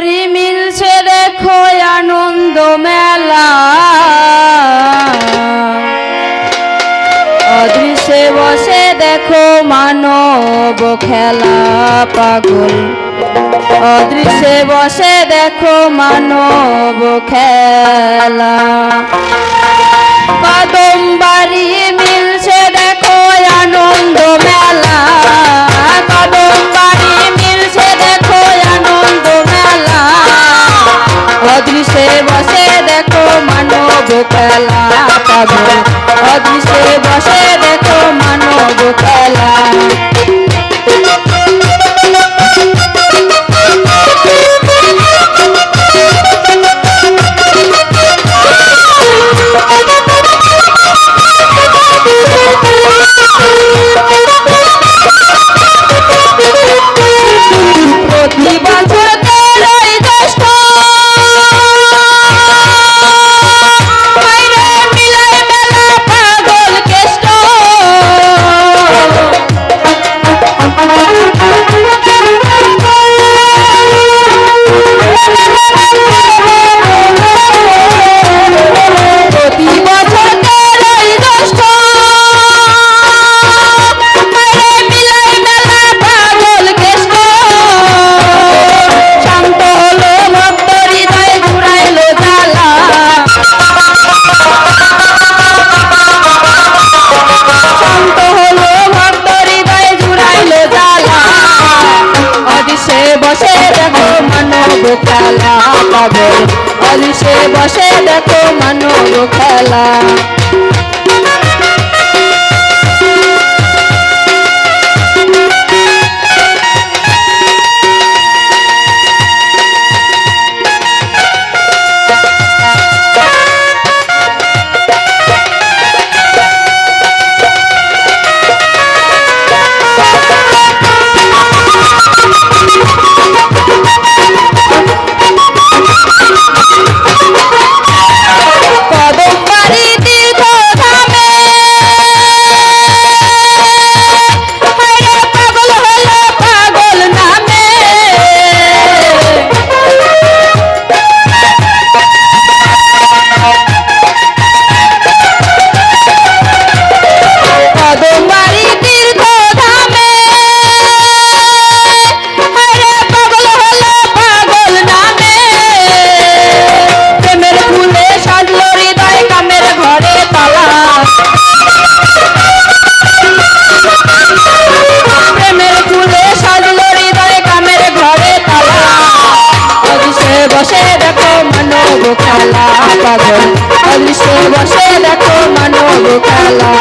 চারি মিলছে দেখো আনন্দ মেলা। অদৃশ্যে বসে দেখো মানব খেলা পাগল। অদৃশ্যে বসে দেখো মানব খেলা। খেলা পাবো অভিষেক খেলা পাগল অলিশে বসে দেখো মানব খেলা। বসে দেখো মানব খেলা পাগল। বসে দেখো মানব খেলা।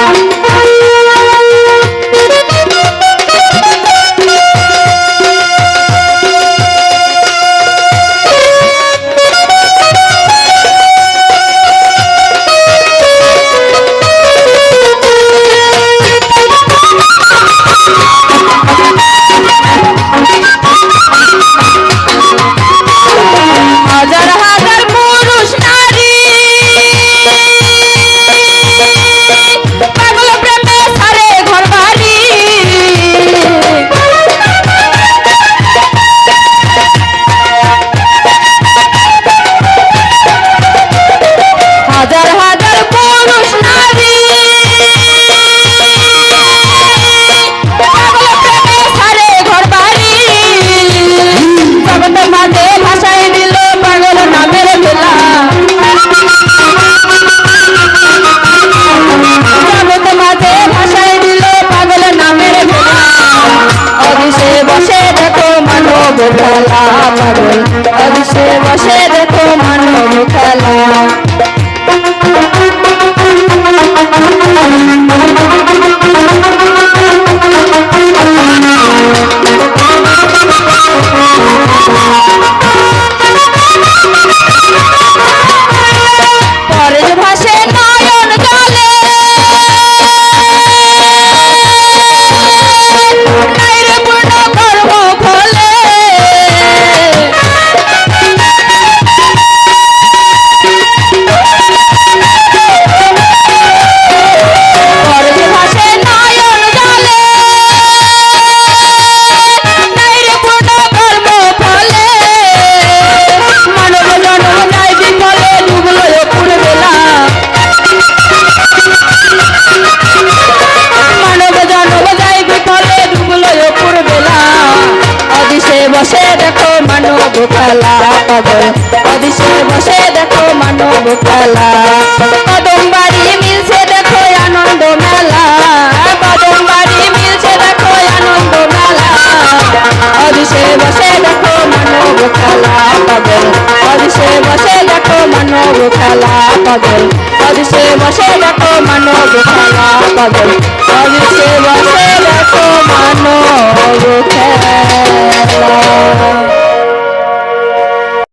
বসে দেখো মানব খেলা পাগল। অদিশে বসে দেখো মানব খেলা কদম বাড়ি মিলছে দেখো আনন্দ মেলা। বসে দেখো মানব খেলা পাগল অদিশে বসে দেখো মানব খেলা